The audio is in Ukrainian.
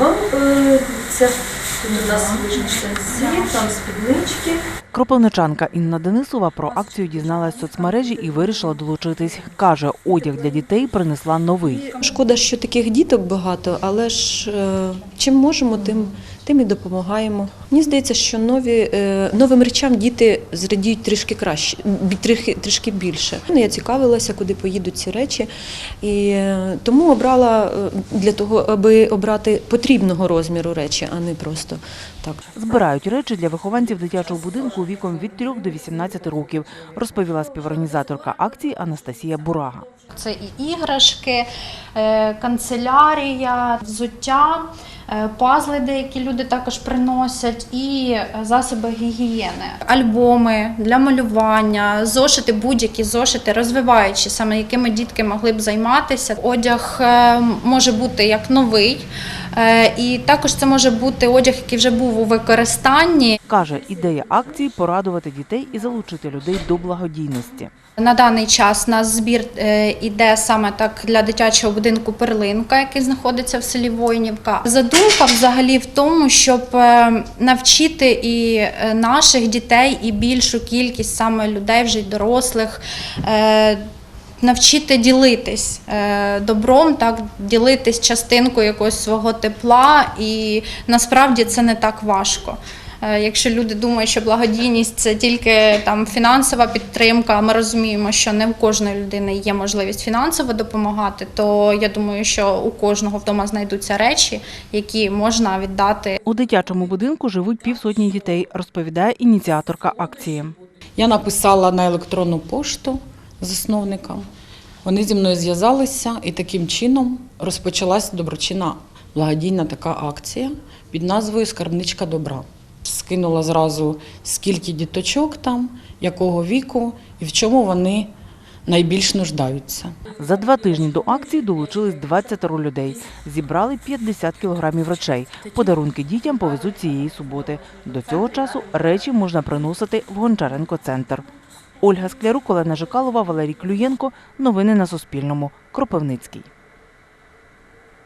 Вам, е, це тут у нас лежить штанці, там спіднички. Кропивничанка Інна Денисова про акцію дізналась в соцмережі і вирішила долучитись. Каже, одяг для дітей принесла новий. Шкода, що таких діток багато, але ж е, чим можемо, тим, тим і допомагаємо. Мені здається, що нові, е, новим речам діти зрадіють трішки краще, трішки, трішки більше. Ну, Я цікавилася, куди поїдуть ці речі, і е, тому обрала е, для того, аби обрати потрібного розміру речі, а не просто так. Збирають речі для вихованців дитячого будинку віком від 3 до 18 років, розповіла співорганізаторка акції Анастасія Бурага. Це і іграшки, канцелярія, взуття, пазли деякі люди також приносять, і е, засоби гігієни, альбоми для малювання, зошити, будь-які зошити, розвиваючі, саме якими дітки могли б займатися. Одяг е, може бути як новий, е, і також це може бути одяг, який вже був у використанні. Каже, ідея акції порадувати дітей і залучити людей до благодійності. На даний час у нас збір е, іде саме так для дитячого будинку Перлинка, який знаходиться в селі Воїнівка. Задумка взагалі в тому, щоб е, навчити і е, наших дітей, і більшу кількість саме людей, вже й дорослих. Навчити ділитись е, добром, так ділитись частинкою якогось свого тепла, і насправді це не так важко. Е, Якщо люди думають, що благодійність це тільки там фінансова підтримка, ми розуміємо, що не в кожної людини є можливість фінансово допомагати, то я думаю, що у кожного вдома знайдуться речі, які можна віддати У дитячому будинку живуть півсотні дітей, розповідає ініціаторка акції. Я написала на електронну пошту засновникам. Вони зі мною зв'язалися, і таким чином розпочалася доброчинна благодійна така акція під назвою Скарбничка добра. Скинула зразу, скільки діточок там, якого віку і в чому вони найбільш нуждаються. За два тижні до акції долучились 20 людей. Зібрали 50 кілограмів речей. Подарунки дітям повезуть цієї суботи. До цього часу речі можна приносити в Гончаренко-центр. Ольга Склярук, Олена Жикалова, Валерій Клюєнко. Новини на Суспільному. Кропивницький.